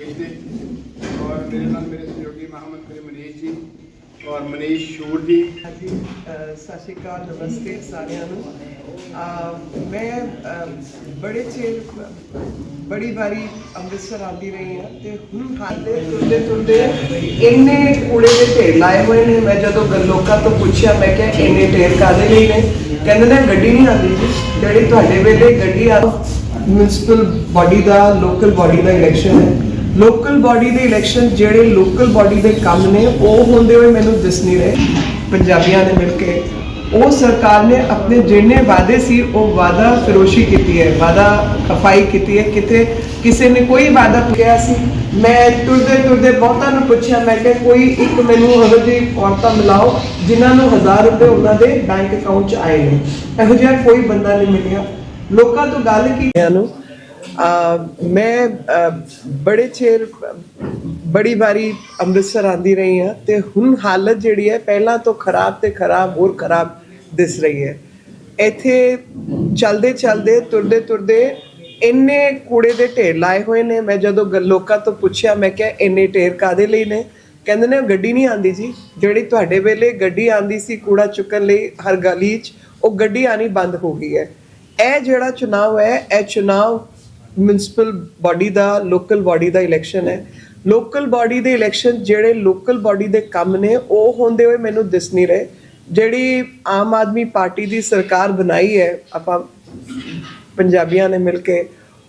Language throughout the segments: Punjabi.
ਔਰ ਮੇਰੇ ਨਾਲ ਮੇਰੇ ਸਹਿਯੋਗੀ ਮੁਹੰਮਦ ਕਰੀਮ ਮਨੀਸ਼ ਜੀ ਔਰ ਮਨੀਸ਼ ਸ਼ੂਰ ਜੀ। ਹਾਂਜੀ ਸਤਿ ਸ਼੍ਰੀ ਅਕਾਲ ਨਮਸਤੇ ਸਾਰਿਆਂ ਨੂੰ। ਮੈਂ ਬੜੇ ਚਿਰ ਬੜੀ ਵਾਰੀ ਅੰਮ੍ਰਿਤਸਰ ਆਉਂਦੀ ਰਹੀ ਹਾਂ ਤੇ ਹੁਣ ਹਾਲੇ ਤੁਰਦੇ ਤੁਰਦੇ ਇੰਨੇ ਕੂੜੇ ਦੇ ਢੇਰ ਲਾਏ ਹੋਏ ਨੇ। ਮੈਂ ਜਦੋਂ ਲੋਕਾਂ ਤੋਂ ਪੁੱਛਿਆ ਮੈਂ ਕਿਹਾ ਇੰਨੇ ਢੇਰ ਕਾਦੇ ਲਈ ਨੇ? ਕਹਿੰਦੇ ਨੇ ਗੱਡੀ ਨਹੀਂ ਆਉਂਦੀ ਜੀ। ਜਿਹੜੀ ਤੁਹਾਡੇ ਵੇਲੇ ਗੱਡੀ ਆ ਮਿਊਨਿਸਪਲ ਬਾਡੀ ਦਾ ਲੋਕਲ ਬਾਡੀ ਦਾ ਇਲੈਕਸ਼ਨ ਹੈ। ਲੋਕਲ ਬਾਡੀ ਦੇ ਇਲੈਕਸ਼ਨ ਜਿਹੜੇ ਲੋਕਲ ਬਾਡੀ ਦੇ ਕੰਮ ਨੇ, ਉਹ ਹੁੰਦੇ ਹੋਏ ਮੈਨੂੰ ਦਿਸ ਨਹੀਂ ਰਹੇ। ਪੰਜਾਬੀਆਂ ਨੇ ਮਿਲ ਕੇ ਉਹ ਸਰਕਾਰ ਨੇ ਆਪਣੇ ਜਿੰਨੇ ਵਾਅਦੇ ਸੀ, ਉਹ ਵਾਅਦਾ ਫਰੋਸ਼ੀ ਕੀਤੀ ਹੈ, ਵਾਅਦਾ ਖਫਾਈ ਕੀਤੀ ਹੈ। ਕਿਤੇ ਕਿਸੇ ਨੇ ਕੋਈ ਵਾਅਦਾ ਕਿਹਾ ਸੀ। ਮੈਂ ਤੁਰਦੇ ਤੁਰਦੇ ਬਹੁਤਾਂ ਨੂੰ ਪੁੱਛਿਆ, ਮੈਂ ਕਿ ਕੋਈ ਇੱਕ ਮੈਨੂੰ ਇਹੋ ਜਿਹੀ ਔਰਤਾਂ ਮਿਲਾਓ, ਜਿਨ੍ਹਾਂ ਨੂੰ 1000 ਰੁਪਏ ਉਹਨਾਂ ਦੇ ਬੈਂਕ ਅਕਾਊਂਟ 'ਚ ਆਏ ਨੇ। ਇਹੋ ਜਿਹਾ ਕੋਈ ਬੰਦਾ ਨਹੀਂ ਮਿਲਿਆ। ਲੋਕਾਂ ਤੋਂ ਗੱਲ ਕੀ ਨੂੰ ਮੈਂ ਬੜੇ ਚਿਰ, ਬੜੀ ਵਾਰੀ ਅੰਮ੍ਰਿਤਸਰ ਆਂਦੀ ਰਹੀ ਹਾਂ ਤੇ ਹੁਣ ਹਾਲਤ ਜਿਹੜੀ ਹੈ ਪਹਿਲਾਂ ਤੋਂ ਖਰਾਬ ਤੇ ਖਰਾਬ, ਹੋਰ ਖਰਾਬ ਦਿਸ ਰਹੀ ਹੈ। ਇੱਥੇ ਚਲਦੇ ਚਲਦੇ, ਤੁਰਦੇ ਤੁਰਦੇ ਇੰਨੇ ਕੂੜੇ ਦੇ ਢੇਰ ਲਾਏ ਹੋਏ ਨੇ। ਮੈਂ ਜਦੋਂ ਗ- ਲੋਕਾਂ ਤੋਂ ਪੁੱਛਿਆ, ਮੈਂ ਕਿਹਾ, ਇੰਨੇ ਢੇਰ ਕਾਦੇ ਲਈ ਨੇ? ਕਹਿੰਦੇ ਨੇ, ਗੱਡੀ ਨਹੀਂ ਆਂਦੀ ਜੀ। ਜਿਹੜੀ ਤੁਹਾਡੇ ਵੇਲੇ ਗੱਡੀ ਆਂਦੀ ਸੀ ਕੂੜਾ ਚੁੱਕਣ ਲਈ ਹਰ ਗਲੀ 'ਚ, ਉਹ ਗੱਡੀ ਆਣੀ ਬੰਦ ਹੋ ਗਈ ਹੈ। ਇਹ ਜਿਹੜਾ ਚੁਣਾਵ ਹੈ, ਇਹ ਚੁਣਾਵ ਮਿਊਨਿਸਪਲ ਬਾਡੀ ਦਾ ਲੋਕਲ ਬਾਡੀ ਦਾ ਇਲੈਕਸ਼ਨ ਹੈ। ਲੋਕਲ ਬਾਡੀ ਦੇ ਇਲੈਕਸ਼ਨ ਜਿਹੜੇ ਲੋਕਲ ਬਾਡੀ ਦੇ ਕੰਮ ਨੇ, ਉਹ ਹੁੰਦੇ ਹੋਏ ਮੈਨੂੰ ਦਿਸ ਨਹੀਂ ਰਹੇ। ਜਿਹੜੀ ਆਮ ਆਦਮੀ ਪਾਰਟੀ ਦੀ ਸਰਕਾਰ ਬਣਾਈ ਹੈ, ਆਪਾਂ ਪੰਜਾਬੀਆਂ ਨੇ ਮਿਲ ਕੇ,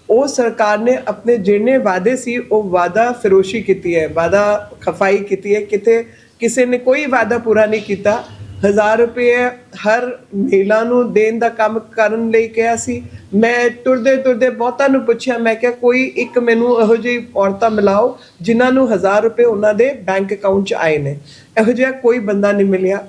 ਉਹ ਸਰਕਾਰ ਨੇ ਆਪਣੇ ਜਿਹੜੇ ਵਾਅਦੇ ਸੀ, ਉਹ ਵਾਅਦਾ ਫਿਰੋਸ਼ੀ ਕੀਤੀ ਹੈ, ਵਾਅਦਾ ਖਫਾਈ ਕੀਤੀ ਹੈ। ਕਿਤੇ ਕਿਸੇ ਨੇ ਕੋਈ ਵਾਅਦਾ ਪੂਰਾ ਨਹੀਂ ਕੀਤਾ। ਹਜ਼ਾਰ ਰੁਪਏ ਹਰ ਮਹਿਲਾ ਨੂੰ ਦੇਣ ਦਾ ਕੰਮ ਕਰਨ ਲਈ ਕਿਹਾ ਸੀ। ਮੈਂ ਤੁਰਦੇ ਤੁਰਦੇ ਬਹੁਤਾਂ ਨੂੰ ਪੁੱਛਿਆ, ਮੈਂ ਕਿਹਾ, ਕੋਈ ਇੱਕ ਮੈਨੂੰ ਇਹੋ ਜਿਹੀ ਔਰਤਾਂ ਮਿਲਾਓ ਜਿਨ੍ਹਾਂ ਨੂੰ ਹਜ਼ਾਰ ਰੁਪਏ ਉਹਨਾਂ ਦੇ ਬੈਂਕ ਅਕਾਊਂਟ 'ਚ ਆਏ ਨੇ। ਇਹੋ ਜਿਹਾ ਕੋਈ ਬੰਦਾ ਨਹੀਂ ਮਿਲਿਆ।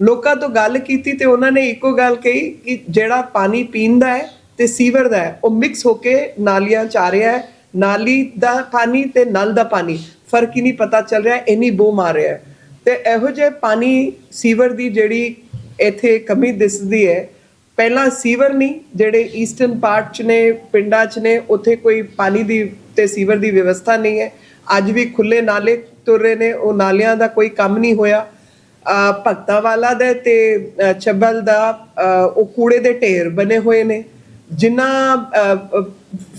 ਲੋਕਾਂ ਤੋਂ ਗੱਲ ਕੀਤੀ ਤੇ ਉਹਨਾਂ ਨੇ ਇੱਕੋ ਗੱਲ ਕਹੀ ਕਿ ਜਿਹੜਾ ਪਾਣੀ ਪੀਂਦਾ ਹੈ ਤੇ ਸੀਵਰ ਦਾ ਹੈ, ਉਹ ਮਿਕਸ ਹੋ ਕੇ ਨਾਲੀਆਂ ਚ ਆ ਰਿਹਾ ਹੈ। ਨਾਲੀ ਦਾ ਪਾਣੀ ਤੇ ਨਲ ਦਾ ਪਾਣੀ। ਫ਼ਰਕ ਹੀ ਨਹੀਂ ਪਤਾ ਚੱਲ ਰਿਹਾ, ਇੰਨੀ ਬੋ ਮਾਰ ਰਿਹਾ ਹੈ। ਤੇ ਇਹੋ ਜਿਹੇ ਪਾਣੀ ਸੀਵਰ ਦੀ ਜਿਹੜੀ ਇੱਥੇ ਕਮੀ ਦਿਸਦੀ ਹੈ ਪਹਿਲਾਂ ਸੀਵਰ ਨਹੀਂ ਜਿਹੜੇ ਈਸਟਰਨ ਪਾਰਟ ਚ ਨੇ ਪਿੰਡਾਂ ਚ ਨੇ ਉੱਥੇ ਕੋਈ ਪਾਣੀ ਦੀ ਤੇ ਸੀਵਰ ਦੀ ਵਿਵਸਥਾ ਨਹੀਂ ਹੈ। ਅੱਜ ਵੀ ਖੁੱਲੇ ਨਾਲੇ ਤੁਰ ਰਹੇ ਨੇ ਉਹ ਨਾਲਿਆਂ ਦਾ ਕੋਈ ਕੰਮ ਨਹੀਂ ਹੋਇਆ। ਅ, ਭਗਤਾਂ ਵਾਲਾ ਦੇ ਤੇ ਚੱਬਲ ਦਾ ਉਹ ਕੂੜੇ ਦੇ ਢੇਰ ਬਣੇ ਹੋਏ ਨੇ। ਜਿਨ੍ਹਾਂ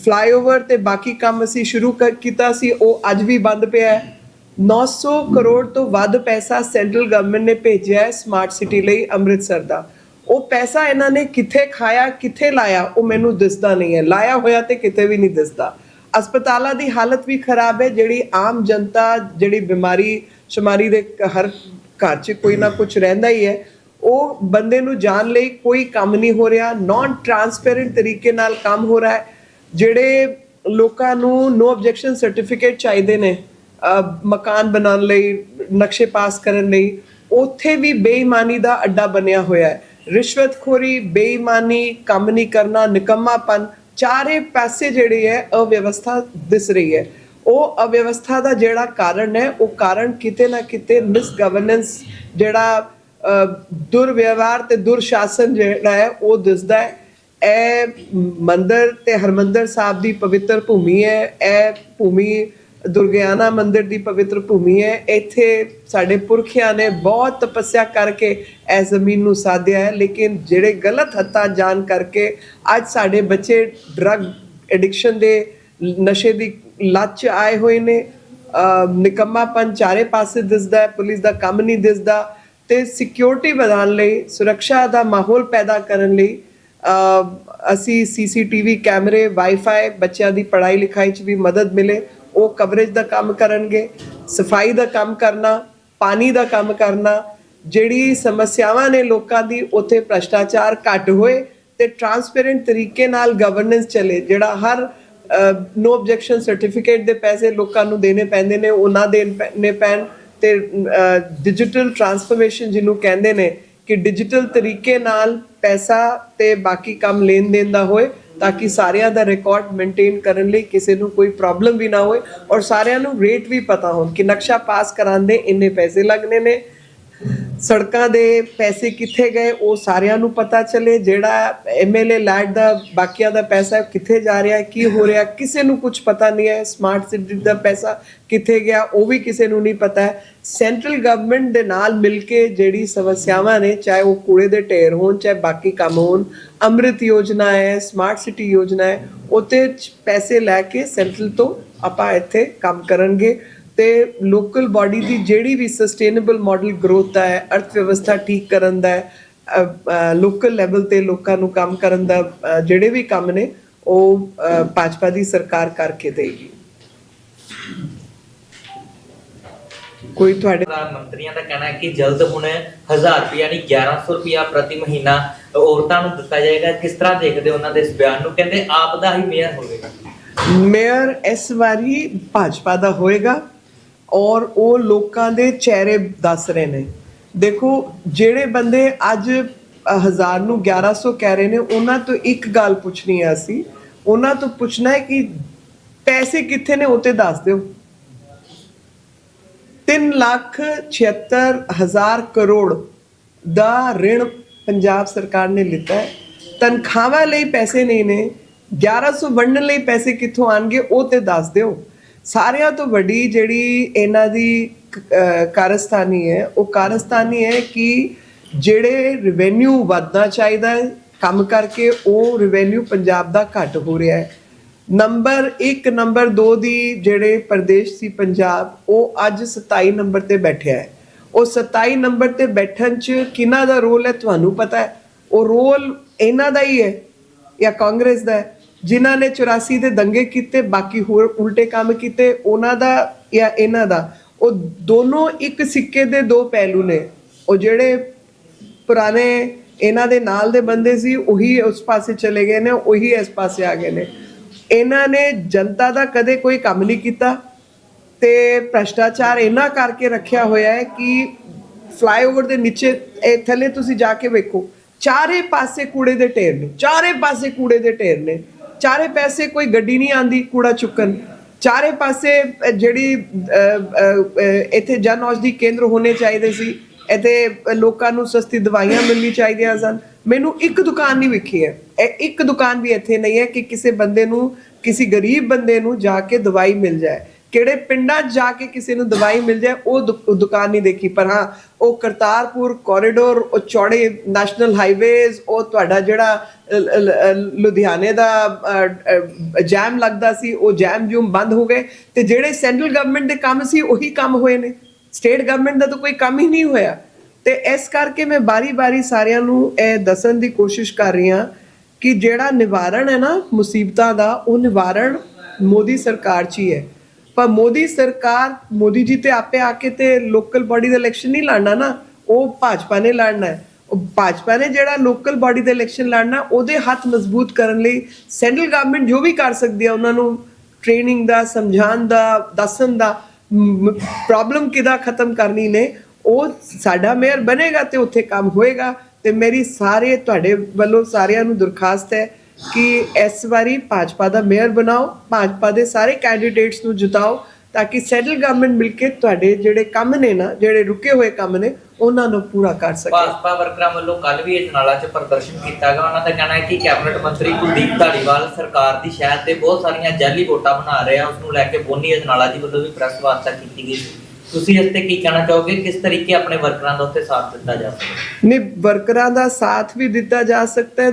ਫਲਾਈਓਵਰ ਤੇ ਬਾਕੀ ਕੰਮ ਅਸੀਂ ਸ਼ੁਰੂ ਕਰ- ਕੀਤਾ ਸੀ ਉਹ ਅੱਜ ਵੀ ਬੰਦ ਪਿਆ ਹੈ। 900 ਕਰੋੜ ਤੋਂ ਵੱਧ ਪੈਸਾ ਸੈਂਟਰਲ ਗਵਰਨਮੈਂਟ ਨੇ ਭੇਜਿਆ ਹੈ ਸਮਾਰਟ ਸਿਟੀ ਲਈ ਅੰਮ੍ਰਿਤਸਰ ਦਾ। ਉਹ ਪੈਸਾ ਇਹਨਾਂ ਨੇ ਕਿੱਥੇ ਖਾਇਆ, ਕਿੱਥੇ ਲਾਇਆ, ਉਹ ਮੈਨੂੰ ਦਿਸਦਾ ਨਹੀਂ ਹੈ। ਲਾਇਆ ਹੋਇਆ ਤੇ ਕਿਤੇ ਵੀ ਨਹੀਂ ਦਿਸਦਾ। ਹਸਪਤਾਲਾਂ ਦੀ ਹਾਲਤ ਵੀ ਖਰਾਬ ਹੈ, ਜਿਹੜੀ ਆਮ ਜਨਤਾ, ਜਿਹੜੀ ਬਿਮਾਰੀ, ਸ਼ੁਮਾਰੀ ਦੇ ਹਰ ਘਰ 'ਚ ਕੋਈ ਨਾ ਕੁਝ ਰਹਿੰਦਾ ਹੀ ਹੈ। ਉਹ ਬੰਦੇ ਨੂੰ ਜਾਣ ਲਈ ਕੋਈ ਕੰਮ ਨਹੀਂ ਹੋ ਰਿਹਾ ਨਾਨ ਟਰਾਂਸਪੇਰੈਂਟ ਤਰੀਕੇ ਨਾਲ ਕੰਮ ਹੋ ਰਿਹਾ ਹੈ, ਜਿਹੜੇ ਲੋਕਾਂ ਨੂੰ ਨੋ ਆਬਜੈਕਸ਼ਨ ਸਰਟੀਫਿਕੇਟ ਚਾਹੀਦੇ ਨੇ। ਮਕਾਨ ਬਣਾਉਣ ਲਈ ਨਕਸ਼ੇ ਪਾਸ ਕਰਨ ਲਈ ਉੱਥੇ ਵੀ ਬੇਈਮਾਨੀ ਦਾ ਅੱਡਾ ਬਣਿਆ ਹੋਇਆ ਹੈ। ਰਿਸ਼ਵਤਖੋਰੀ ਬੇਈਮਾਨੀ ਕੰਮ ਨਹੀਂ ਕਰਨਾ ਨਿਕੰਮਾਪਨ ਚਾਰੇ ਪਾਸੇ ਜਿਹੜੇ ਹੈ ਅਵਿਵਸਥਾ ਦਿਸ ਰਹੀ ਹੈ। ਉਹ ਅਵਿਵਸਥਾ ਦਾ ਜਿਹੜਾ ਕਾਰਨ ਹੈ ਉਹ ਕਾਰਨ ਕਿਤੇ ਨਾ ਕਿਤੇ ਮਿਸ ਗਵਰਨੈਂਸ ਜਿਹੜਾ ਅਹ, ਦੁਰਵਿਵਹਾਰ ਤੇ ਦੁਰਸ਼ਾਸਨ ਜਿਹੜਾ ਹੈ ਉਹ ਦਿਸਦਾ ਹੈ। ਇਹ ਮੰਦਰ ਤੇ ਹਰਮੰਦਰ ਸਾਹਿਬ ਦੀ ਪਵਿੱਤਰ ਭੂਮੀ ਹੈ ਇਹ ਭੂਮੀ ਦੁਰਗਿਆਨਾ ਮੰਦਿਰ ਦੀ ਪਵਿੱਤਰ ਭੂਮੀ ਹੈ। ਇੱਥੇ ਸਾਡੇ ਪੁਰਖਿਆਂ ਨੇ ਬਹੁਤ ਤਪੱਸਿਆ ਕਰਕੇ ਇਹ ਜ਼ਮੀਨ ਨੂੰ ਸਾਧਿਆ ਹੈ। ਲੇਕਿਨ ਜਿਹੜੇ ਗਲਤ ਹੱਥਾਂ ਜਾਣ ਕਰਕੇ ਅੱਜ ਸਾਡੇ ਬੱਚੇ ਡਰੱਗ ਐਡਿਕਸ਼ਨ ਦੇ ਨਸ਼ੇ ਦੀ ਲੱਤ 'ਚ ਆਏ ਹੋਏ ਨੇ। ਨਿਕੰਮਾਪਨ ਚਾਰੇ ਪਾਸੇ ਦਿਸਦਾ ਹੈ। ਪੁਲਿਸ ਦਾ ਕੰਮ ਨਹੀਂ ਦਿਸਦਾ ਤੇ ਸਿਕਿਉਰਿਟੀ ਵਧਾਉਣ ਲਈ, ਸੁਰੱਖਿਆ ਦਾ ਮਾਹੌਲ ਪੈਦਾ ਕਰਨ ਲਈ, ਅਹ ਅਸੀਂ ਸੀਸੀਟੀਵੀ ਕੈਮਰੇ ਵਾਈਫਾਈ ਬੱਚਿਆਂ ਦੀ ਪੜ੍ਹਾਈ ਲਿਖਾਈ 'ਚ ਵੀ ਮਦਦ ਮਿਲੇ। ਉਹ ਕਵਰੇਜ ਦਾ ਕੰਮ ਕਰਨਗੇ, ਸਫ਼ਾਈ ਦਾ ਕੰਮ ਕਰਨਾ, ਪਾਣੀ ਦਾ ਕੰਮ ਕਰਨਾ, ਜਿਹੜੀ ਸਮੱਸਿਆਵਾਂ ਨੇ ਲੋਕਾਂ ਦੀ, ਉੱਥੇ ਭ੍ਰਸ਼ਟਾਚਾਰ ਘੱਟ ਹੋਏ ਤੇ ਟਰਾਂਸਪੇਰੈਂਟ ਤਰੀਕੇ ਨਾਲ ਗਵਰਨੈਂਸ ਚੱਲੇ, ਜਿਹੜਾ ਹਰ ਨੋ ਆਬਜੈਕਸ਼ਨ ਸਰਟੀਫਿਕੇਟ ਦੇ ਪੈਸੇ ਲੋਕਾਂ ਨੂੰ ਦੇਣੇ ਪੈਂਦੇ ਨੇ ਉਹਨਾਂ ਦੇਣੇ ਪੈਣ ਤੇ ਡਿਜੀਟਲ ਟਰਾਂਸਫਰਮੇਸ਼ਨ ਜਿਹਨੂੰ ਕਹਿੰਦੇ ਨੇ ਕਿ ਡਿਜੀਟਲ ਤਰੀਕੇ ਨਾਲ ਪੈਸਾ ਤੇ ਬਾਕੀ ਕੰਮ ਲੈਣ ਦੇਣ ਦਾ ਹੋਏ ਤਾਂ ਕਿ ਸਾਰਿਆਂ ਦਾ ਰਿਕਾਰਡ ਮੇਨਟੇਨ ਕਰਨ ਲਈ ਕਿਸੇ ਨੂੰ ਕੋਈ ਪ੍ਰੋਬਲਮ ਵੀ ਨਾ ਹੋਏ ਔਰ ਸਾਰਿਆਂ ਨੂੰ ਰੇਟ ਵੀ ਪਤਾ ਹੋਣ ਕਿ ਨਕਸ਼ਾ ਪਾਸ ਕਰਾਉਂਦੇ ਇੰਨੇ ਪੈਸੇ ਲੱਗਨੇ ਨੇ। ਸੜਕਾਂ ਦੇ ਪੈਸੇ ਕਿੱਥੇ ਗਏ, ਉਹ ਸਾਰਿਆਂ ਨੂੰ ਪਤਾ ਚੱਲੇ, ਜਿਹੜਾ ਐਮਐਲਏ ਲੈਂਡ ਦਾ ਬਾਕੀਆਂ ਦਾ ਪੈਸਾ ਕਿੱਥੇ ਜਾ ਰਿਹਾ ਕੀ ਹੋ ਰਿਹਾ ਕਿਸੇ ਨੂੰ ਕੁਝ ਪਤਾ ਨਹੀਂ ਹੈ ਸਮਾਰਟ ਸਿਟੀ ਦਾ ਪੈਸਾ ਕਿੱਥੇ ਗਿਆ, ਉਹ ਵੀ ਕਿਸੇ ਨੂੰ ਨਹੀਂ ਪਤਾ ਹੈ। ਸੈਂਟਰਲ ਗਵਰਨਮੈਂਟ ਦੇ ਨਾਲ ਮਿਲ ਕੇ ਜਿਹੜੀ ਸਮੱਸਿਆਵਾਂ ਨੇ, ਚਾਹੇ ਉਹ ਕੂੜੇ ਦੇ ਢੇਰ ਹੋਣ, ਚਾਹੇ ਬਾਕੀ ਕੰਮ ਹੋਣ, ਅੰਮ੍ਰਿਤ ਯੋਜਨਾ ਹੈ ਸਮਾਰਟ ਸਿਟੀ ਯੋਜਨਾ ਹੈ ਉਤੇ ਪੈਸੇ ਲੈ ਕੇ ਸੈਂਟਰਲ ਤੋਂ ਆਪਾਂ ਇੱਥੇ ਕੰਮ ਕਰਨਗੇ। ਤੇ ਲੋਕਲ ਬਾਡੀ ਦੀ ਜਿਹੜੀ ਵੀ ਸਸਟੇਨੇਬਲ ਮਾਡਲ ਗਰੋਥ ਹੈ ਅਰਥ ਵਿਵਸਥਾ ਠੀਕ ਕਰਨ ਦਾ ਲੋਕਲ ਲੈਵਲ ਤੇ ਲੋਕਾਂ ਨੂੰ ਕੰਮ ਕਰਨ ਦਾ ਜਿਹੜੇ ਵੀ ਕੰਮ ਨੇ ਉਹ ਭਾਜਪਾ ਦੀ ਸਰਕਾਰ ਕਰਕੇ ਦੇਗੀ। ਕੋਈ ਤੁਹਾਡੇ ਪ੍ਰਧਾਨ ਮੰਤਰੀਆਂ ਦਾ ਕਹਿਣਾ ਹੈ ਕਿ ਜਲਦ ਹੁਣ 1000 ਰੁਪਏ ਯਾਨੀ 1100 ਰੁਪਿਆ ਪ੍ਰਤੀ ਮਹੀਨਾ ਔਰਤਾਂ ਨੂੰ ਦਿੱਤਾ ਜਾਏਗਾ। ਕਿਸ ਤਰ੍ਹਾਂ ਦੇਖਦੇ ਉਹਨਾਂ ਦੇ ਇਸ ਬਿਆਨ ਨੂੰ? ਕਹਿੰਦੇ ਆਪ ਦਾ ਹੀ ਮੇਅਰ ਹੋਵੇਗਾ। ਮੇਅਰ ਇਸ ਵਾਰੀ ਭਾਜਪਾ ਦਾ ਹੋਏਗਾ। ਔਰ ਉਹ ਲੋਕਾਂ ਦੇ ਚਿਹਰੇ ਦੱਸ ਰਹੇ ਨੇ। ਦੇਖੋ ਜਿਹੜੇ ਬੰਦੇ ਅੱਜ ਅ, ਹਜ਼ਾਰ ਨੂੰ 1100 ਕਹਿ ਰਹੇ ਨੇ ਉਹਨਾਂ ਤੋਂ ਇੱਕ ਗੱਲ ਪੁੱਛਣੀ ਹੈ ਅਸੀਂ। ਉਹਨਾਂ ਤੋਂ ਪੁੱਛਣਾ ਹੈ ਕਿ ਪੈਸੇ ਕਿੱਥੇ ਨੇ ਉਹ ਤੇ ਦੱਸ ਦਿਓ। 3 ਲੱਖ 76 ਹਜ਼ਾਰ ਕਰੋੜ ਦਾ ਰਿਣ ਪੰਜਾਬ ਸਰਕਾਰ ਨੇ ਲਿੱਤਾ ਹੈ। ਤਨਖਾਹਾਂ ਲਈ ਪੈਸੇ ਨਹੀਂ ਨੇ। 1100 ਵੰਡਣ ਲਈ ਪੈਸੇ ਕਿੱਥੋਂ ਆਣਗੇ ਉਹ ਤੇ ਦੱਸ ਦਿਓ। ਸਾਰਿਆਂ ਤੋਂ ਵੱਡੀ ਜਿਹੜੀ ਇਹਨਾਂ ਦੀ ਕ- ਕਾਰਸਤਾਨੀ ਹੈ, ਉਹ ਕਾਰਸਤਾਨੀ ਹੈ ਕਿ ਜਿਹੜੇ ਰੈਵਨਿਊ ਵਧਣਾ ਚਾਹੀਦਾ ਹੈ ਕੰਮ ਕਰਕੇ, ਉਹ ਰੈਵਨਿਊ ਪੰਜਾਬ ਦਾ ਘੱਟ ਹੋ ਰਿਹਾ ਹੈ। ਨੰਬਰ 1 ਨੰਬਰ 2 ਦੀ ਜਿਹੜੇ ਪ੍ਰਦੇਸ਼ ਸੀ ਪੰਜਾਬ, ਉਹ ਅੱਜ 27 ਨੰਬਰ ਤੇ ਬੈਠਿਆ ਹੈ। ਉਹ 27 ਨੰਬਰ ਤੇ ਬੈਠਣ ਚ ਕਿਹਨਾਂ ਦਾ ਰੋਲ ਹੈ, ਤੁਹਾਨੂੰ ਪਤਾ ਹੈ? ਉਹ ਰੋਲ ਇਹਨਾਂ ਦਾ ਹੀ ਹੈ ਜਾਂ ਕਾਂਗਰਸ ਦਾ ਹੈ? ਜਿਨ੍ਹਾਂ ਨੇ 84 ਦੇ ਦੰਗੇ ਕੀਤੇ, ਬਾਕੀ ਹੋਰ ਉਲਟੇ ਕੰਮ ਕੀਤੇ, ਉਹਨਾਂ ਦਾ ਜਾਂ ਇਹਨਾਂ ਦਾ, ਉਹ ਦੋਨੋਂ ਇੱਕ ਸਿੱਕੇ ਦੇ ਦੋ ਪਹਿਲੂ ਨੇ। ਉਹ ਜਿਹੜੇ ਪੁਰਾਣੇ ਇਹਨਾਂ ਦੇ ਨਾਲ ਦੇ ਬੰਦੇ ਸੀ, ਉਹੀ ਉਸ ਪਾਸੇ ਚਲੇ ਗਏ ਨੇ, ਉਹੀ ਇਸ ਪਾਸੇ ਆ ਗਏ ਨੇ। ਇਹਨਾਂ ਨੇ ਜਨਤਾ ਦਾ ਕਦੇ ਕੋਈ ਕੰਮ ਨਹੀਂ ਕੀਤਾ ਤੇ ਭ੍ਰਸ਼ਟਾਚਾਰ ਇਹਨਾਂ ਕਰਕੇ ਰੱਖਿਆ ਹੋਇਆ ਹੈ ਕਿ ਫਲਾਈਓਵਰ ਦੇ ਨੀਚੇ, ਇਹ ਥੱਲੇ ਤੁਸੀਂ ਜਾ ਕੇ ਵੇਖੋ, ਚਾਰੇ ਪਾਸੇ ਕੂੜੇ ਦੇ ਢੇਰ ਨੇ, ਚਾਰੇ ਪਾਸੇ ਕੂੜੇ ਦੇ ਢੇਰ ਨੇ। ਚਾਰੇ ਪਾਸੇ ਕੋਈ ਗੱਡੀ ਨਹੀਂ ਆਂਦੀ ਕੂੜਾ ਚੁੱਕਣ। ਚਾਰੇ ਪਾਸੇ ਜਿਹੜੀ ਇੱਥੇ ਜਨ ਔਸ਼ਧੀ ਕੇਂਦਰ ਹੋਣੇ ਚਾਹੀਦੇ ਸੀ। ਇੱਥੇ ਲੋਕਾਂ ਨੂੰ ਸਸਤੀ ਦਵਾਈਆਂ ਮਿਲਣੀ ਚਾਹੀਦੀਆਂ ਸਨ। ਮੈਨੂੰ ਇੱਕ ਦੁਕਾਨ ਨਹੀਂ ਵਿਖੀ ਹੈ। ਇਹ ਇੱਕ ਦੁਕਾਨ ਵੀ ਇੱਥੇ ਨਹੀਂ ਹੈ ਕਿ ਕਿਸੇ ਬੰਦੇ ਨੂੰ, ਕਿਸੇ ਗਰੀਬ ਬੰਦੇ ਨੂੰ ਜਾ ਕੇ ਦਵਾਈ ਮਿਲ ਜਾਏ। ਕਿਹੜੇ ਪਿੰਡਾਂ 'ਚ ਜਾ ਕੇ ਕਿਸੇ ਨੂੰ ਦਵਾਈ ਮਿਲ ਜਾਏ ਉਹ ਦੁ- ਦੁਕਾਨ ਨਹੀਂ ਦੇਖੀ। ਪਰ ਹਾਂ, ਉਹ ਕਰਤਾਰਪੁਰ ਕੋਰੀਡੋਰ ਉਹ ਚੌੜੇ ਨੈਸ਼ਨਲ ਹਾਈਵੇਜ਼ ਉਹ ਤੁਹਾਡਾ ਜਿਹੜਾ ਲ- ਲ- ਲੁਧਿਆਣੇ ਦਾ ਜੈਮ ਲੱਗਦਾ ਸੀ, ਉਹ ਜੈਮ ਜੂਮ ਬੰਦ ਹੋ ਗਏ ਤੇ ਜਿਹੜੇ ਸੈਂਟਰਲ ਗਵਰਨਮੈਂਟ ਦੇ ਕੰਮ ਸੀ, ਉਹੀ ਕੰਮ ਹੋਏ ਨੇ। ਸਟੇਟ ਗਵਰਨਮੈਂਟ ਦਾ ਤਾਂ ਕੋਈ ਕੰਮ ਹੀ ਨਹੀਂ ਹੋਇਆ। ਤੇ ਇਸ ਕਰਕੇ ਮੈਂ ਬਾਰੀ-ਬਾਰੀ ਸਾਰਿਆਂ ਨੂੰ ਇਹ ਦੱਸਣ ਦੀ ਕੋਸ਼ਿਸ਼ ਕਰ ਰਹੀ ਹਾਂ ਕਿ ਜਿਹੜਾ ਨਿਵਾਰਣ ਹੈ ਨਾ ਮੁਸੀਬਤਾਂ ਦਾ, ਉਹ ਨਿਵਾਰਣ ਮੋਦੀ ਸਰਕਾਰ 'ਚ ਹੀ ਹੈ। ਪਰ ਮੋਦੀ ਸਰਕਾਰ, ਮੋਦੀ ਜੀ ਤੇ ਆਪੇ ਆ ਕੇ ਤੇ ਲੋਕਲ ਬਾਡੀ ਦਾ ਇਲੈਕਸ਼ਨ ਨਹੀਂ ਲੜਨਾ ਨਾ, ਉਹ ਭਾਜਪਾ ਨੇ ਲੜਨਾ ਹੈ। ਉਹ ਭਾਜਪਾ ਨੇ ਜਿਹੜਾ ਲੋਕਲ ਬਾਡੀ ਦਾ ਇਲੈਕਸ਼ਨ ਲੜਨਾ, ਉਹਦੇ ਹੱਥ ਮਜ਼ਬੂਤ ਕਰਨ ਲਈ ਸੈਂਟਰਲ ਗਵਰਨਮੈਂਟ ਜੋ ਵੀ ਕਰ ਸਕਦੀ ਹੈ ਉਹਨਾਂ ਨੂੰ ਟ੍ਰੇਨਿੰਗ ਦਾ, ਸਮਝਾਉਣ ਦਾ, ਦੱਸਣ ਦਾ ਪ੍ਰੋਬਲਮ ਕਿਦਾ ਖਤਮ ਕਰਨੀ ਨੇ, ਉਹ ਸਾਡਾ ਮੇਅਰ ਬਣੇਗਾ ਤੇ ਉੱਥੇ ਕੰਮ ਹੋਏਗਾ ਤੇ ਮੇਰੀ ਸਾਰੇ, ਤੁਹਾਡੇ ਵੱਲੋਂ ਸਾਰਿਆਂ ਨੂੰ ਦਰਖਾਸਤ ਹੈ ਕਿ ਇਸ ਵਾਰੀ ਭਾਜਪਾ ਦਾ ਮੇਅਰ ਬਣਾਓ, ਭਾਜਪਾ ਦੇ ਸਾਰੇ ਕੈਂਡੀਡੇਟਸ ਨੂੰ ਜਿਤਾਓ, ਤਾਂ ਕਿ ਸੈਂਟਰਲ ਗਵਰਨਮੈਂਟ ਮਿਲ ਕੇ ਤੁਹਾਡੇ ਜਿਹੜੇ ਕੰਮ ਨੇ ਨਾ, ਜਿਹੜੇ ਰੁਕੇ ਹੋਏ ਕੰਮ ਨੇ, ਉਹਨਾਂ ਨੂੰ ਪੂਰਾ ਕਰ ਸਕੇ। ਭਾਜਪਾ ਵਰਕਰਾਂ ਵੱਲੋਂ ਕੱਲ ਵੀ ਅਜਨਾਲਾ 'ਚ ਪ੍ਰਦਰਸ਼ਨ ਕੀਤਾ ਗਿਆ। ਉਹਨਾਂ ਦਾ ਕਹਿਣਾ ਹੈ ਕਿ ਕੈਬਨਿਟ ਮੰਤਰੀ ਕੁਲਦੀਪ ਧਾਲੀਵਾਲ ਸਰਕਾਰ ਦੀ ਸ਼ਹਿਰ ਤੇ ਬਹੁਤ ਸਾਰੀਆਂ ਜਾਲੀ ਵੋਟਾਂ ਬਣਾ ਰਹੇ। ਆ ਉਸ ਨੂੰ ਲੈ ਕੇ ਬੋਨੀ ਅਜਨਾਲਾ ਜੀ ਵੱਲੋਂ ਵੀ ਪ੍ਰੈਸ ਵਾਰਤਾ ਕੀਤੀ ਗਈ ਤੁਸੀਂ ਇਸ ਤੇ ਕੀ ਕਹਿਣਾ ਚਾਹੋਗੇ? ਕਿਸ ਤਰੀਕੇ ਆਪਣੇ ਵਰਕਰਾਂ ਦਾ ਉੱਥੇ ਸਾਥ ਦਿੱਤਾ ਜਾ ਸਕਦਾ ਨੇ ਵਰਕਰਾਂ ਦਾ ਸਾਥ ਵੀ ਦਿੱਤਾ ਜਾ ਸਕਦਾ ਹੈ,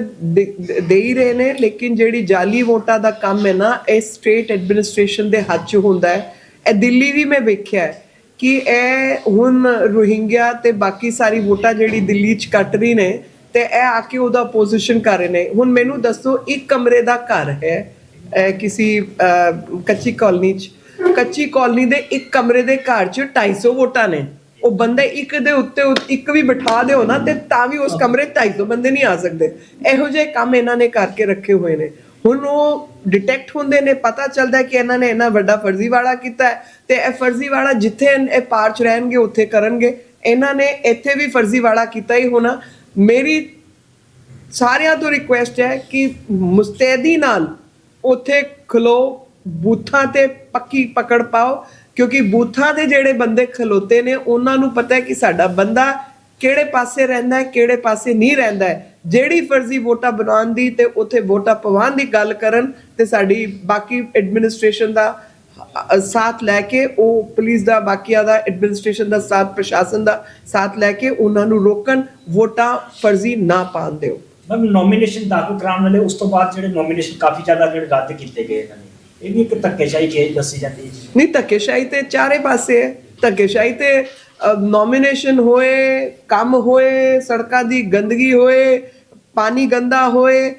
ਦੇ ਹੀ ਰਹੇ ਨੇ, ਲੇਕਿਨ ਜਿਹੜੀ ਜਾਲੀ ਵੋਟਾਂ ਦਾ ਕੰਮ ਹੈ ਨਾ, ਇਹ ਸਟੇਟ ਐਡਮਿਨਿਸਟ੍ਰੇਸ਼ਨ ਦੇ ਹੱਥ 'ਚ ਹੁੰਦਾ ਹੈ। ਇਹ ਦਿੱਲੀ ਵੀ ਮੈਂ ਵੇਖਿਆ ਹੈ ਕਿ ਇਹ ਹੁਣ ਰੋਹਿੰਗਿਆ ਤੇ ਬਾਕੀ ਸਾਰੀ ਵੋਟਾਂ ਜਿਹੜੀ ਦਿੱਲੀ 'ਚ ਕੱਟ ਰਹੀ ਨੇ ਤੇ ਇਹ ਆ ਕੇ ਉਹਦਾ ਪੋਜੀਸ਼ਨ ਕਰ ਰਹੇ ਨੇ। ਹੁਣ ਮੈਨੂੰ ਦੱਸੋ, ਇੱਕ ਕਮਰੇ ਦਾ ਘਰ ਹੈ ਕਿਸੇ ਕੱਚੀ ਕਾਲਨੀ 'ਚ? ਕੱਚੀ ਕਾਲਨੀ ਦੇ ਇੱਕ ਕਮਰੇ ਦੇ ਘਰ 'ਚ 250 ਵੋਟਾਂ ਨੇ। ਉਹ ਬੰਦੇ ਇੱਕ ਦੇ ਉੱਤੇ ਇੱਕ ਵੀ ਬਿਠਾ ਦਿਓ ਨਾ ਤੇ ਤਾਂ ਵੀ ਉਸ ਕਮਰੇ 'ਚ 250 ਬੰਦੇ ਨਹੀਂ ਆ ਸਕਦੇ। ਇਹੋ ਜਿਹੇ ਕੰਮ ਇਹਨਾਂ ਨੇ ਕਰਕੇ ਰੱਖੇ ਹੋਏ ਨੇ। ਹੁਣ ਉਹ ਡਿਟੈਕਟ ਹੁੰਦੇ ਨੇ, ਪਤਾ ਚੱਲਦਾ ਕਿ ਇਹਨਾਂ ਨੇ ਇਹਨਾਂ ਵੱਡਾ ਫਰਜ਼ੀਵਾੜਾ ਕੀਤਾ ਹੈ ਤੇ ਇਹ ਫਰਜ਼ੀਵਾੜਾ ਜਿੱਥੇ ਇਹ ਪਾਰ ਚ ਰਹਿਣਗੇ, ਉੱਥੇ ਕਰਨਗੇ। ਇਹਨਾਂ ਨੇ ਇੱਥੇ ਵੀ ਫਰਜ਼ੀਵਾੜਾ ਕੀਤਾ ਹੀ ਹੋਣਾ। ਮੇਰੀ ਸਾਰਿਆਂ ਤੋਂ ਰਿਕੁਐਸਟ ਹੈ ਕਿ ਮੁਸਤੈਦੀ ਨਾਲ ਉੱਥੇ ਖਲੋ ਬੂਥਾਂ ਤੇ ਪੱਕੀ ਪਕੜ ਪਾਓ, ਕਿਉਂਕਿ ਬੂਥਾਂ ਦੇ ਜਿਹੜੇ ਬੰਦੇ ਖਲੋਤੇ ਨੇ, ਉਹਨਾਂ ਨੂੰ ਪਤਾ ਹੈ ਕਿ ਸਾਡਾ ਬੰਦਾ ਕਿਹੜੇ ਪਾਸੇ ਰਹਿੰਦਾ ਹੈ, ਕਿਹੜੇ ਪਾਸੇ ਨਹੀਂ ਰਹਿੰਦਾ ਹੈ। ਜਿਹੜੀ ਫਰਜ਼ੀ ਵੋਟਾਂ ਬਣਾਉਣ ਦੀ ਤੇ ਉੱਥੇ ਵੋਟਾਂ ਪਵਾਉਣ ਦੀ ਗੱਲ ਕਰਨ ਤੇ ਸਾਡੀ ਬਾਕੀ ਐਡਮਿਨਿਸਟ੍ਰੇਸ਼ਨ ਦਾ ਸਾਥ ਲੈ ਕੇ ਉਹ ਪੁਲਿਸ ਦਾ, ਬਾਕੀਆਂ ਦਾ ਐਡਮਿਨਿਸਟ੍ਰੇਸ਼ਨ ਦਾ, ਸਾਥ ਪ੍ਰਸ਼ਾਸਨ ਦਾ ਸਾਥ ਲੈ ਕੇ ਉਹਨਾਂ ਨੂੰ ਰੋਕਣ, ਵੋਟਾਂ ਫਰਜ਼ੀ ਨਾ ਪਾਉਣ ਦਿਓ। ਮੈਮ ਨੋਮੀਨੇਸ਼ਨ ਦਾਖਲ ਕਰਾਉਣ ਵਾਲੇ ਉਸ ਤੋਂ ਬਾਅਦ ਜਿਹੜੇ ਨੋਮੀਨੇਸ਼ਨ ਕਾਫੀ ਜ਼ਿਆਦਾ ਜਿਹੜੇ ਰੱਦ ਕੀਤੇ ਗਏ ਇਹਨਾਂ ਨੇ। ਇਹ ਵੀ ਇੱਕ ਧੱਕੇਸ਼ਾਹੀ ਕੇਸ ਦੱਸੀ ਜਾਂਦੀ ਹੈ ਨਹੀਂ, ਧੱਕੇਸ਼ਾਹੀ ਤੇ ਚਾਰੇ ਪਾਸੇ ਹੈ। ਧੱਕੇਸ਼ਾਹੀ ਤੇ ਨੋਮੀਨੇਸ਼ਨ ਹੋਏ, ਕੰਮ ਹੋਏ, ਸੜਕਾਂ ਦੀ ਗੰਦਗੀ ਹੋਏ, ਪਾਣੀ ਗੰਦਾ ਹੋਏ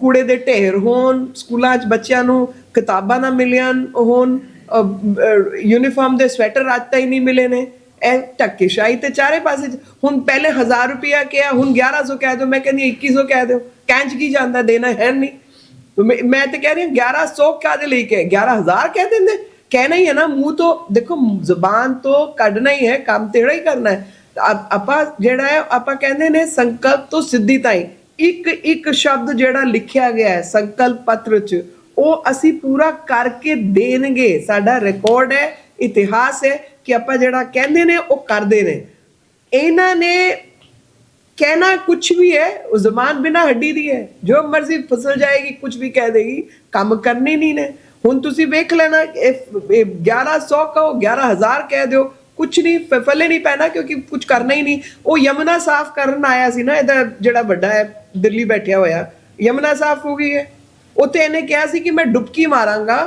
ਕੂੜੇ ਦੇ ਢੇਰ ਹੋਣ, ਸਕੂਲਾਂ 'ਚ ਬੱਚਿਆਂ ਨੂੰ ਕਿਤਾਬਾਂ ਨਾ ਮਿਲੀਆਂ ਹੋਣ ਯੂਨੀਫਾਰਮ ਦੇ ਸਵੈਟਰ ਅੱਜ ਤਾਈਂ ਨਹੀਂ ਮਿਲੇ ਨੇ। ਇਹ ਧੱਕੇਸ਼ਾਹੀ ਤੇ ਚਾਰੇ ਪਾਸੇ ਹੁਣ ਪਹਿਲੇ 1000 ਰੁਪਿਆ ਕਿਹਾ, ਹੁਣ 1100 ਕਹਿ ਦਿਓ, ਮੈਂ ਕਹਿੰਦੀ 2100 ਕਹਿ ਦਿਓ। ਕੈਂਚ ਕੀ ਜਾਂਦਾ, ਦੇਣਾ ਹੈ ਨਹੀਂ। ਮੈਂ ਮੈਂ ਤੇ ਕਹਿ ਰਹੀ ਹਾਂ 1100 ਕਾਦੇ ਲਈ ਕੇ 11000 ਕਹਿ ਦਿੰਦੇ। ਕਹਿਣਾ ਹੀ ਹੈ ਨਾ, ਮੂੰਹ ਤੋਂ ਦੇਖੋ, ਜ਼ਬਾਨ ਤੋਂ ਕੱਢਣਾ ਹੀ ਹੈ, ਕੰਮ ਤੇੜਾ ਹੀ ਕਰਨਾ ਹੈ। ਆਪਾਂ ਜਿਹੜਾ ਹੈ, ਆਪਾਂ ਕਹਿੰਦੇ ਨੇ ਸੰਕਲਪ ਤੋਂ ਸਿੱਧੀ ਤਾਈ। ਇੱਕ ਇੱਕ ਸ਼ਬਦ ਜਿਹੜਾ ਲਿਖਿਆ ਗਿਆ ਹੈ, ਸੰਕਲਪ ਪੱਤਰ 'ਚ, ਉਹ ਅਸੀਂ ਪੂਰਾ ਕਰਕੇ ਦੇਣਗੇ। ਸਾਡਾ ਰਿਕਾਰਡ ਹੈ, ਇਤਿਹਾਸ ਹੈ ਕਿ ਆਪਾਂ ਜਿਹੜਾ ਕਹਿੰਦੇ ਨੇ, ਉਹ ਕਰਦੇ ਨੇ। ਇਹਨਾਂ ਨੇ कहना कुछ भी है वो जबान बिना हड्डी ਦੀ ਹੈ ਜੋ ਮਰਜ਼ੀ ਫਸਲ ਜਾਏਗੀ ਕੁਝ ਵੀ ਕਹਿ ਦੇਗੀ ਕੰਮ ਕਰਨੀ ਨਹੀਂ ਨੇ ਹੁਣ ਤੁਸੀਂ ਵੇਖ ਲੈਣਾ ਇਹ ਇਹ 1100 ਕਹੋ 11000 ਕਹਿ ਦਿਓ ਕੁਝ ਨਹੀਂ ਪ- ਪੱਲੇ ਨਹੀਂ ਪੈਣਾ ਕਿਉਂਕਿ ਕੁਝ ਕਰਨਾ ਹੀ ਨਹੀਂ ਉਹ ਯਮਨਾ ਸਾਫ਼ ਕਰਨ ਆਇਆ ਸੀ ਨਾ ਇਹਦਾ ਜਿਹੜਾ ਵੱਡਾ ਹੈ ਦਿੱਲੀ ਬੈਠਿਆ ਹੋਇਆ ਯਮਨਾ ਸਾਫ਼ ਹੋ ਗਈ ਹੈ ਉੱਥੇ ਇਹਨੇ ਕਿਹਾ ਸੀ ਕਿ ਮੈਂ ਡੁਬਕੀ ਮਾਰਾਂਗਾ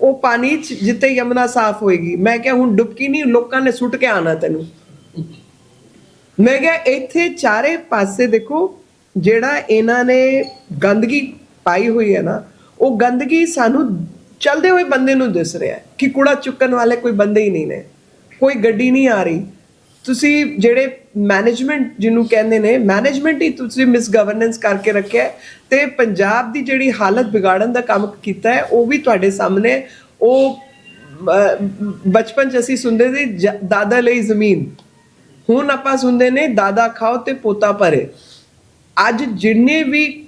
ਉਹ ਪਾਣੀ ਚ ਜਿੱਤੇ ਯਮਨਾ ਸਾਫ਼ ਹੋਏਗੀ ਮੈਂ ਕਿਹਾ ਹੁਣ ਡੁਬਕੀ ਨਹੀਂ ਲੋਕਾਂ ਨੇ ਸੁੱਟ ਕੇ ਆਣਾ ਤੈਨੂੰ ਮੈਂ ਕਿਹਾ, ਇੱਥੇ ਚਾਰੇ ਪਾਸੇ ਦੇਖੋ, ਜਿਹੜਾ ਇਹਨਾਂ ਨੇ ਗੰਦਗੀ ਪਾਈ ਹੋਈ ਹੈ ਨਾ, ਉਹ ਗੰਦਗੀ ਸਾਨੂੰ ਚਲਦੇ ਹੋਏ ਬੰਦੇ ਨੂੰ ਦਿਸ ਰਿਹਾ ਹੈ ਕਿ ਕੂੜਾ ਚੁੱਕਣ ਵਾਲੇ ਕੋਈ ਬੰਦੇ ਹੀ ਨਹੀਂ ਨੇ, ਕੋਈ ਗੱਡੀ ਨਹੀਂ ਆ ਰਹੀ। ਤੁਸੀਂ ਜਿਹੜੇ ਮੈਨੇਜਮੈਂਟ ਜਿਹਨੂੰ ਕਹਿੰਦੇ ਨੇ ਮੈਨੇਜਮੈਂਟ ਹੀ ਤੁਸੀਂ ਮਿਸ ਗਵਰਨੈਂਸ ਕਰਕੇ ਰੱਖਿਆ ਹੈ ਤੇ ਪੰਜਾਬ ਦੀ ਜਿਹੜੀ ਹਾਲਤ ਵਿਗਾੜਨ ਦਾ ਕੰਮ ਕੀਤਾ ਹੈ, ਉਹ ਵੀ ਤੁਹਾਡੇ ਸਾਹਮਣੇ, ਉਹ ਬਚਪਨ ਚ ਅਸੀਂ ਸੁਣਦੇ ਸੀ, ਜ- ਦਾਦਾ ਲਈ ਜ਼ਮੀਨ। ਹੁਣ ਆਪਾਂ ਸੁਣਦੇ ਨੇ, ਦਾਦਾ ਖਾਓ ਤੇ ਪੋਤਾ ਭਰੇ। ਅੱਜ ਜਿੰਨੇ ਵੀ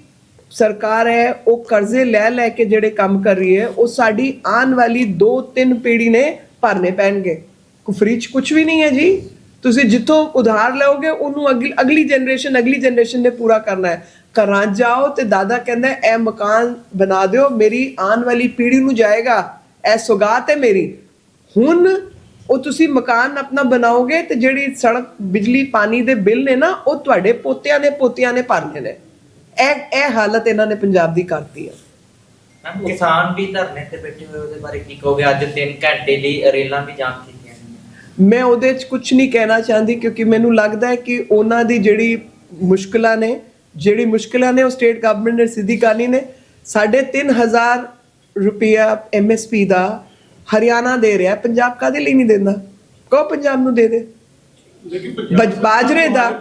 ਸਰਕਾਰ ਹੈ, ਉਹ ਕਰਜ਼ੇ ਲੈ ਲੈ ਕੇ ਜਿਹੜੇ ਕੰਮ ਕਰ ਰਹੀ ਹੈ, ਉਹ ਸਾਡੀ ਆਉਣ ਵਾਲੀ 2-3 ਪੀੜ੍ਹੀ ਨੇ ਭਰਨੇ ਪੈਣਗੇ। ਕੁਫਰੀ ਚ ਕੁਝ ਵੀ ਨਹੀਂ ਹੈ ਜੀ। ਤੁਸੀਂ ਜਿੱਥੋਂ ਉਧਾਰ ਲਓਗੇ, ਉਹਨੂੰ ਅਗਲੀ ਅਗਲੀ ਜਨਰੇਸ਼ਨ ਅਗਲੀ ਜਨਰੇਸ਼ਨ ਨੇ ਪੂਰਾ ਕਰਨਾ ਹੈ। ਘਰਾਂ ਜਾਓ ਤੇ ਦਾਦਾ ਕਹਿੰਦਾ ਇਹ ਮਕਾਨ ਬਣਾ ਦਿਓ, ਮੇਰੀ ਆਉਣ ਵਾਲੀ ਪੀੜ੍ਹੀ ਨੂੰ ਜਾਏਗਾ। ਇਹ ਸੁਗਾਤ ਹੈ ਮੇਰੀ। ਹੁਣ ਉਹ ਤੁਸੀਂ ਮਕਾਨ ਆਪਣਾ ਬਣਾਓਗੇ ਤੇ ਜਿਹੜੀ ਸੜਕ ਬਿਜਲੀ ਪਾਣੀ ਦੇ ਬਿੱਲ ਨੇ ਨਾ ਉਹ ਤੁਹਾਡੇ ਪੋਤਿਆਂ ਦੇ ਪੋਤਿਆਂ ਨੇ ਭਰਨੇ ਨੇ। ਇਹ ਇਹ ਹਾਲਤ ਇਹਨਾਂ ਨੇ ਪੰਜਾਬ ਦੀ ਕਰਤੀ ਹੈ ਮੈਮ ਕਿਸਾਨ ਵੀ ਧਰਨੇ ਤੇ ਬੈਠੇ ਹੋਏ ਉਹਦੇ ਬਾਰੇ ਕੀ ਕਹੋਗੇ? ਅੱਜ 3 ਘੰਟੇ ਲਈ ਰੇਲਾਂ ਵੀ ਜਾਮ ਕੀਤੀਆਂ ਮੈਂ ਉਹਦੇ 'ਚ ਕੁਝ ਨਹੀਂ ਕਹਿਣਾ ਚਾਹੁੰਦੀ ਕਿਉਂਕਿ ਮੈਨੂੰ ਲੱਗਦਾ ਹੈ ਕਿ ਉਹਨਾਂ ਦੀ ਜਿਹੜੀ ਮੁਸ਼ਕਲਾਂ ਨੇ ਜਿਹੜੀ ਮੁਸ਼ਕਲਾਂ ਨੇ ਉਹ ਸਟੇਟ ਗਵਰਨਮੈਂਟ ਨੇ ਸਿੱਧੀ ਕਰਨੀ ਨੇ। ਤਿੰਨ ਹਜ਼ਾਰ ਰੁਪਿਆ ਐਮਐਸਪੀ ਦਾ ਹਰਿਆਣਾ ਦੇ ਰਿਹਾ ਪੰਜਾਬ ਕਾਦੇ ਲਈ ਨਹੀਂ ਦਿੰਦਾ? ਕਹੋ ਪੰਜਾਬ ਨੂੰ ਦੇ ਦੇ। ਬਾਜਰੇ ਦਾ-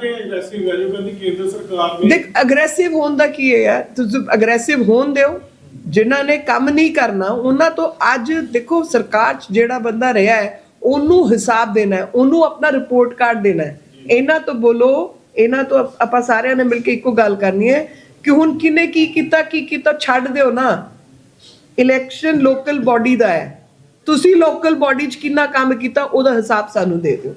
ਦੇਖ ਅਗਰੈਸਿਵ ਹੋਣ ਦਾ ਕੀ ਹੈ? ਯਾਰ ਤੁਸੀਂ ਅਗਰੈਸਿਵ ਹੋਣ ਦਿਓ। ਜਿਨ੍ਹਾਂ ਨੇ ਕੰਮ ਨਹੀਂ ਕਰਨਾ ਉਹਨਾਂ ਤੋਂ ਅੱਜ ਦੇਖੋ ਸਰਕਾਰ 'ਚ ਜਿਹੜਾ ਬੰਦਾ ਰਿਹਾ ਹੈ ਉਹਨੂੰ ਹਿਸਾਬ ਦੇਣਾ ਹੈ ਉਹਨੂੰ ਆਪਣਾ ਰਿਪੋਰਟ ਕਾਰਡ ਦੇਣਾ ਹੈ। ਇਹਨਾਂ ਤੋਂ ਬੋਲੋ ਇਹਨਾਂ ਤੋਂ ਆਪਾਂ ਸਾਰਿਆਂ ਨੇ ਮਿਲ ਕੇ ਇੱਕੋ ਗੱਲ ਕਰਨੀ ਹੈ ਕਿ ਹੁਣ ਕਿਨੇ ਕੀ ਕੀਤਾ ਕੀ ਕੀਤਾ ਛੱਡ ਦਿਓ ਨਾ। ਇਲੈਕਸ਼ਨ ਲੋਕਲ ਬਾਡੀ ਦਾ ਹੈ। ਤੁਸੀਂ ਲੋਕਲ ਬਾਡੀ 'ਚ ਕਿੰਨਾ ਕੰਮ ਕੀਤਾ ਉਹਦਾ ਹਿਸਾਬ ਸਾਨੂੰ ਦੇ ਦਿਓ।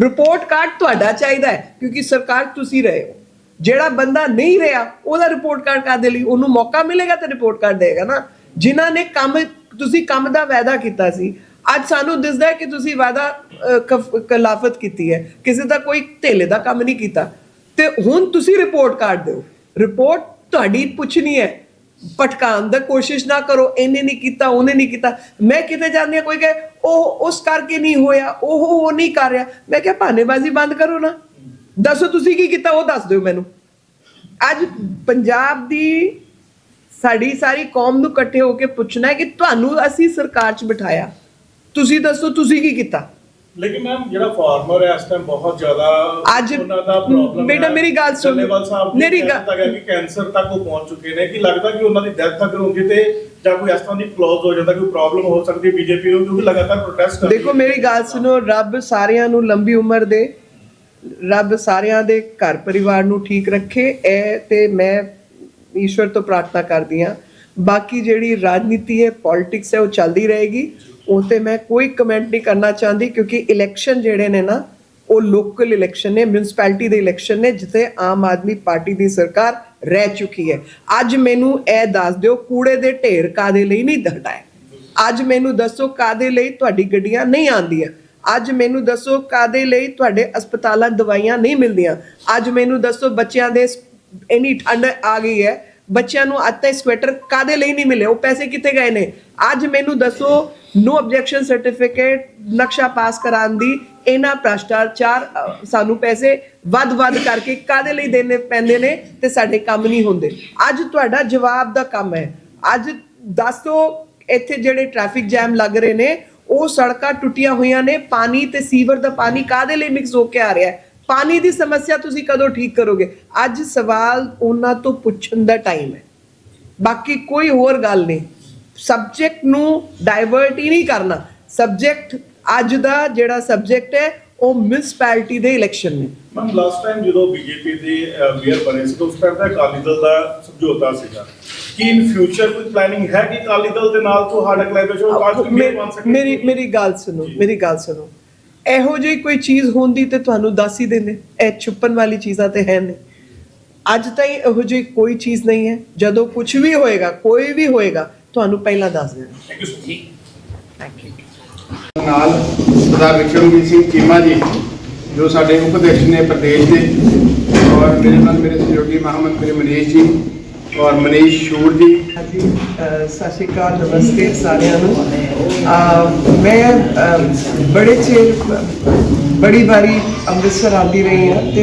ਰਿਪੋਰਟ ਕਾਰਡ ਤੁਹਾਡਾ ਚਾਹੀਦਾ ਹੈ ਕਿਉਂਕਿ ਸਰਕਾਰ ਤੁਸੀਂ ਰਹੇ ਹੋ। ਜਿਹੜਾ ਬੰਦਾ ਨਹੀਂ ਰਿਹਾ ਉਹਦਾ ਰਿਪੋਰਟ ਕਾਰਡ ਕਾਦੇ ਲਈ? ਉਹਨੂੰ ਮੌਕਾ ਮਿਲੇਗਾ ਤਾਂ ਰਿਪੋਰਟ ਕਾਰਡ ਦੇਗਾ ਨਾ। ਜਿਨ੍ਹਾਂ ਨੇ ਕੰਮ ਤੁਸੀਂ ਕੰਮ ਦਾ ਵਾਅਦਾ ਕੀਤਾ ਸੀ ਅੱਜ ਸਾਨੂੰ ਦਿਸਦਾ ਹੈ ਕਿ ਤੁਸੀਂ ਵਾਅਦਾ ਅਹ, ਕੀਤੀ ਹੈ। ਕਿਸੇ ਦਾ ਕੋਈ ਧੇਲੇ ਦਾ ਕੰਮ ਨਹੀਂ ਕੀਤਾ। ਤੇ ਹੁਣ ਤੁਸੀਂ ਰਿਪੋਰਟ ਕਾਰਡ ਦਿਓ। ਰਿਪੋਰਟ ਤੁਹਾਡੀ ਪੁੱਛਣੀ ਹੈ ਪਟਕਾਉਣ ਦਾ ਕੋਸ਼ਿਸ਼ ਨਾ ਕਰੋ ਇਹਨੇ ਨਹੀਂ ਕੀਤਾ, ਉਹਨੇ ਨਹੀਂ ਕੀਤਾ। ਮੈਂ ਕਿਤੇ ਜਾਂਦੀ ਹਾਂ, ਕੋਈ ਕਹੇ, ਉਹ ਉਸ ਕਰਕੇ ਨਹੀਂ ਹੋਇਆ, ਉਹ ਉਹ ਨਹੀਂ ਕਰ ਰਿਹਾ। ਮੈਂ ਕਿਹਾ, ਭਾਨੇਬਾਜ਼ੀ ਬੰਦ ਕਰੋ ਨਾ। ਦੱਸੋ ਤੁਸੀਂ ਕੀ ਕੀਤਾ, ਉਹ ਦੱਸ ਦਿਓ ਮੈਨੂੰ। ਅੱਜ ਪੰਜਾਬ ਦੀ ਸਾਡੀ ਸਾਰੀ ਕੌਮ ਨੂੰ ਇਕੱਠੇ ਹੋ ਕੇ ਪੁੱਛਣਾ ਹੈ ਕਿ ਤੁਹਾਨੂੰ ਅਸੀਂ ਸਰਕਾਰ 'ਚ ਬਿਠਾਇਆ। ਤੁਸੀਂ ਦੱਸੋ, ਤੁਸੀਂ ਕੀ ਕੀਤਾ? ਲੇਕਿਨ ਮੈਮ ਜਿਹੜਾ ਫਾਰਮਰ ਹੈ ਇਸ ਟਾਈਮ ਬਹੁਤ ਜ਼ਿਆਦਾ ਅੱਜ- ਉਹਨਾਂ ਦਾ ਪ੍ਰੋਬਲਮ ਬੇਟਾ, ਮੇਰੀ ਗੱਲ ਸੁਣ। ਡੱਲੇਵਾਲ ਸਾਹਿਬ ਮੇਰੀ ਗੱਲ- ਗੱਲ ਕਿ ਕੈਂਸਰ ਤੱਕ ਉਹ ਪਹੁੰਚ ਚੁੱਕੇ ਨੇ ਕਿ ਲੱਗਦਾ ਕਿ ਉਹਨਾਂ ਦੀ ਡੈਥ ਅਗਰ ਹੁੰਦੀ ਤੇ ਜਾਂ ਕੋਈ ਇਸ ਤਰ੍ਹਾਂ ਦੀ ਕਲੋਜ਼ ਹੋ ਜਾਂਦਾ ਕੋਈ ਪ੍ਰੋਬਲਮ ਹੋ ਸਕਦੀ ਹੈ ਬੀਜੇਪੀ ਨੂੰ ਕਿਉਂਕਿ ਲਗਾਤਾਰ ਪ੍ਰੋਟੈਸਟ ਕਰ ਦੇਖੋ ਹੈ। ਮੇਰੀ ਗੱਲ ਸੁਣੋ ਰੱਬ ਸਾਰਿਆਂ ਨੂੰ ਲੰਬੀ ਉਮਰ ਦੇ ਰੱਬ ਸਾਰਿਆਂ ਦੇ ਘਰ ਪਰਿਵਾਰ ਨੂੰ ਠੀਕ ਰੱਖੇ ਇਹ ਤੇ ਮੈਂ ਈਸ਼ਵਰ ਤੋਂ ਪ੍ਰਾਰਥਨਾ ਕਰਦੀ ਹਾਂ ਬਾਕੀ ਜਿਹੜੀ ਰਾਜਨੀਤੀ ਹੈ ਪੋਲਿਟਿਕਸ ਹੈ ਉਹ ਚੱਲਦੀ ਰਹੇਗੀ ਉਹ ਤੇ ਮੈਂ ਕੋਈ ਕਮੈਂਟ ਨਹੀਂ ਕਰਨਾ ਚਾਹੁੰਦੀ ਕਿਉਂਕਿ ਇਲੈਕਸ਼ਨ ਜਿਹੜੇ ਨੇ ਨਾ, ਉਹ ਲੋਕਲ ਇਲੈਕਸ਼ਨ ਨੇ ਮਿਊਨਿਸਪੈਲਿਟੀ ਦੇ ਇਲੈਕਸ਼ਨ ਨੇ, ਜਿੱਥੇ ਆਮ ਆਦਮੀ ਪਾਰਟੀ ਦੀ ਸਰਕਾਰ ਰਹਿ ਚੁੱਕੀ ਹੈ। ਅੱਜ ਮੈਨੂੰ ਇਹ ਦੱਸ ਦਿਓ, ਕੂੜੇ ਦੇ ਢੇਰ ਕਾਦੇ ਲਈ ਨਹੀਂ ਹਟਾਏ ਅੱਜ ਮੈਨੂੰ ਦੱਸੋ ਕਾਦੇ ਲਈ ਤੁਹਾਡੀ ਗੱਡੀਆਂ ਨਹੀਂ ਆਉਂਦੀਆਂ? ਅੱਜ ਮੈਨੂੰ ਦੱਸੋ ਕਾਦੇ ਲਈ ਤੁਹਾਡੇ ਹਸਪਤਾਲਾਂ ਦਵਾਈਆਂ ਨਹੀਂ ਮਿਲਦੀਆਂ? ਅੱਜ ਮੈਨੂੰ ਦੱਸੋ ਬੱਚਿਆਂ ਦੇ ਸ- ਇੰਨੀ ਠੰਡ ਆ ਗਈ ਹੈ, ਬੱਚਿਆਂ ਨੂੰ ਅੱਜ ਤੱਕ ਸਵੈਟਰ ਕਾਦੇ ਲਈ ਨਹੀਂ ਮਿਲੇ? ਉਹ ਪੈਸੇ ਕਿੱਥੇ ਗਏ ਨੇ? ਅੱਜ ਮੈਨੂੰ ਦੱਸੋ ਨੋ ਆਬਜੈਕਸ਼ਨ ਸਰਟੀਫਿਕੇਟ ਨਕਸ਼ਾ ਪਾਸ ਕਰਾਉਣ ਦੀ ਇਹਨਾਂ ਭ੍ਰਸ਼ਟਾਚਾਰ ਸਾਨੂੰ ਪੈਸੇ ਵੱਧ-ਵੱਧ ਕਰਕੇ ਕਾਦੇ ਲਈ ਦੇਣੇ ਪੈਂਦੇ ਨੇ ਤੇ ਸਾਡੇ ਕੰਮ ਨਹੀਂ ਹੁੰਦੇ। ਅੱਜ ਤੁਹਾਡਾ ਜਵਾਬ ਦਾ ਕੰਮ ਹੈ। ਅੱਜ ਦੱਸੋ ਇੱਥੇ ਜਿਹੜੇ ਟ੍ਰੈਫਿਕ ਜੈਮ ਲੱਗ ਰਹੇ ਨੇ, ਉਹ ਸੜਕਾਂ ਟੁੱਟੀਆਂ ਹੋਈਆਂ ਨੇ, ਪਾਣੀ ਤੇ ਸੀਵਰ ਦਾ ਪਾਣੀ ਕਾਦੇ ਲਈ ਮਿਕਸ ਹੋ ਕੇ ਆ ਰਿਹਾ ਹੈ? ਪਾਣੀ ਦੀ ਸਮੱਸਿਆ ਤੁਸੀਂ ਕਦੋਂ ਠੀਕ ਕਰੋਗੇ? ਅੱਜ ਸਵਾਲ ਉਹਨਾਂ ਤੋਂ ਪੁੱਛਣ ਦਾ ਟਾਈਮ ਹੈ। ਬਾਕੀ ਕੋਈ ਹੋਰ ਗੱਲ ਨਹੀਂ। ਸਬਜੈਕਟ ਨੂੰ ਡਾਇਵਰਟ ਹੀ ਨਹੀਂ ਕਰਨਾ। ਸਬਜੈਕਟ ਅੱਜ ਦਾ ਜਿਹੜਾ ਸਬਜੈਕਟ ਹੈ ਉਹ ਮਿਊਨਿਸਪੈਲਿਟੀ ਦੇ ਇਲੈਕਸ਼ਨ ਨੇ। ਮੈਮ ਲਾਸਟ ਟਾਈਮ ਜਦੋਂ ਬੀਜੇਪੀ ਦੇ ਮੇਅਰ ਬਣੇ ਸੀ ਤਾਂ ਉਸ ਟਾਈਮ ਦਾ ਅਕਾਲੀ ਦਲ ਦਾ ਸਮਝੌਤਾ ਸੀਗਾ। ਕਿ ਇਨ ਫਿਊਚਰ ਕੋਈ ਪਲੈਨਿੰਗ ਹੈ ਕਿ ਅਕਾਲੀ ਦਲ ਦੇ ਨਾਲ ਤੁਹਾਡਾ ਕੋਲੈਬੋਰੇਸ਼ਨ ਕਾਜ ਮੇਅਰ ਬਣ ਸਕੇ ਮੇਰੀ ਮੇਰੀ ਗੱਲ ਸੁਣੋ ਮੇਰੀ ਗੱਲ ਸੁਣੋ। ਇਹੋ ਜਿਹੀ ਕੋਈ ਚੀਜ਼ ਹੁੰਦੀ ਤੇ ਤੁਹਾਨੂੰ ਦੱਸ ਹੀ ਦਿੰਦੇ। ਇਹ ਛੁਪਣ ਵਾਲੀ ਚੀਜ਼ਾਂ ਤੇ ਹੈ ਨਹੀਂ। ਅੱਜ ਤਾਈਂ ਇਹੋ ਜਿਹੀ ਕੋਈ ਚੀਜ਼ ਨਹੀਂ ਹੈ। ਜਦੋਂ ਕੁਝ ਵੀ ਹੋਏਗਾ ਕੋਈ ਵੀ ਹੋਏਗਾ ਤੁਹਾਨੂੰ ਪਹਿਲਾਂ ਦੱਸ ਦੇਣਾ। ਥੈਂਕ ਯੂ ਮਚ ਨਾਲ ਸਰਦਾਰ ਵਿਕਰਮਜੀਤ ਸਿੰਘ ਚੀਮਾ ਜੀ ਜੋ ਸਾਡੇ ਉਪ ਅਧਿਕਸ਼ ਨੇ ਪ੍ਰਦੇਸ਼ ਦੇ ਔਰ ਮੇਰੇ ਨਾਲ ਮੇਰੇ ਸਹਿਯੋਗੀ ਮੁਹੰਮਦ ਮਨੀਸ਼ ਜੀ ਔਰ ਮਨੀਸ਼ ਸ਼ੂਰ ਜੀ। ਸਤਿ ਸ਼੍ਰੀ ਅਕਾਲ ਨਮਸਤੇ ਸਾਰਿਆਂ ਨੂੰ। ਮੈਂ ਬੜੇ ਚਿਰ ਬੜੀ ਵਾਰੀ ਅੰਮ੍ਰਿਤਸਰ ਆਉਂਦੀ ਰਹੀ ਹਾਂ ਤੇ